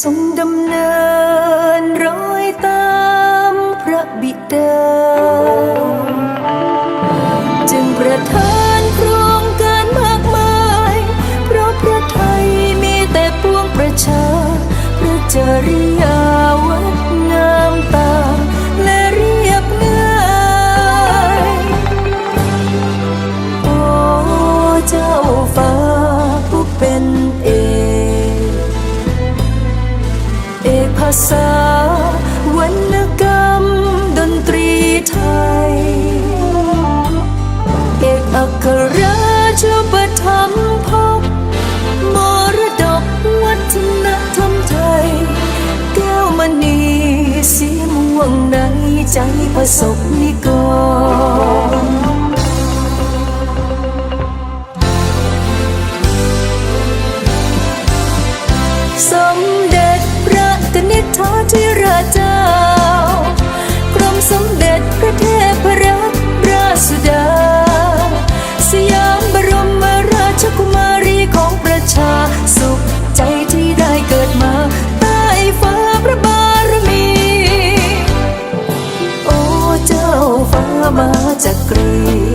ทรงดำเนินรอยตามพระบิดา จประสบนิกรสมเด็จพระนิธิธาธิร จักรี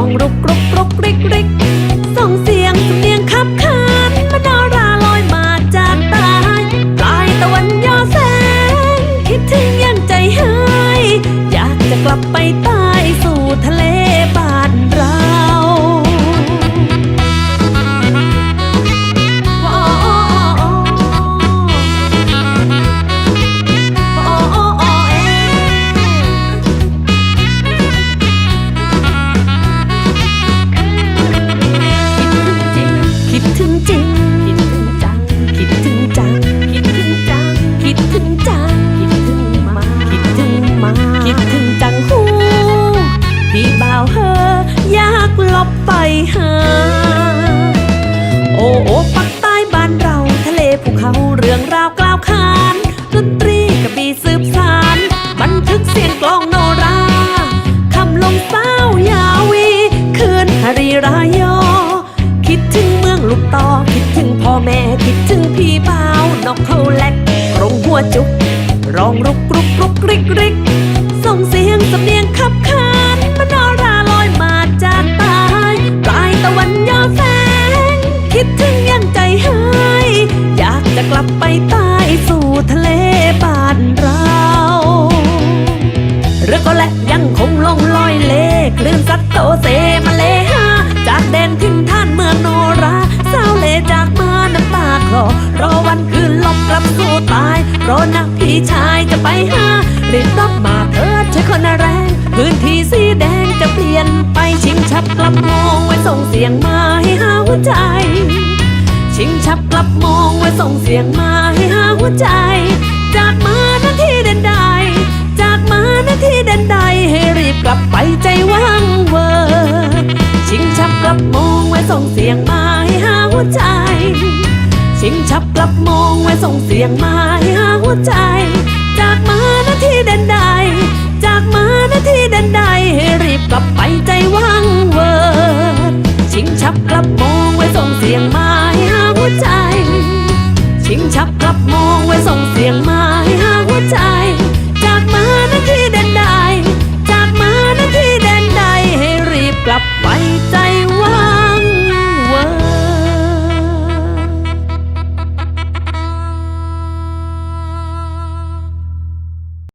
องรุกรุกรุกริกริกส่งเสียงสำเนียงขับขานมโนราลอยมาจากใตายปลายตะวันยอแสง คิดถึงยังใจหายอยากจะกลับไป พี่ชายจะไปหารีบรับมาเถิดใช้คนแรง พื้นที่สีแดงจะเปลี่ยนไปชิงชับกลับมองไว้ส่งเสียงมาให้หาหัวใจ ชิงชับกลับมองไว้ส่งเสียงมาให้หาหัวใจ จากมาหน้าที่เด่นใดจากมาหน้าที่เด่นใดให้รีบกลับไปใจว่างเวอชิงชับกลับมองไว้ส่งเสียงมาให้หาหัวใจ ชิงชับกลับมองไว้ส่งเสียงมาให้ ใจ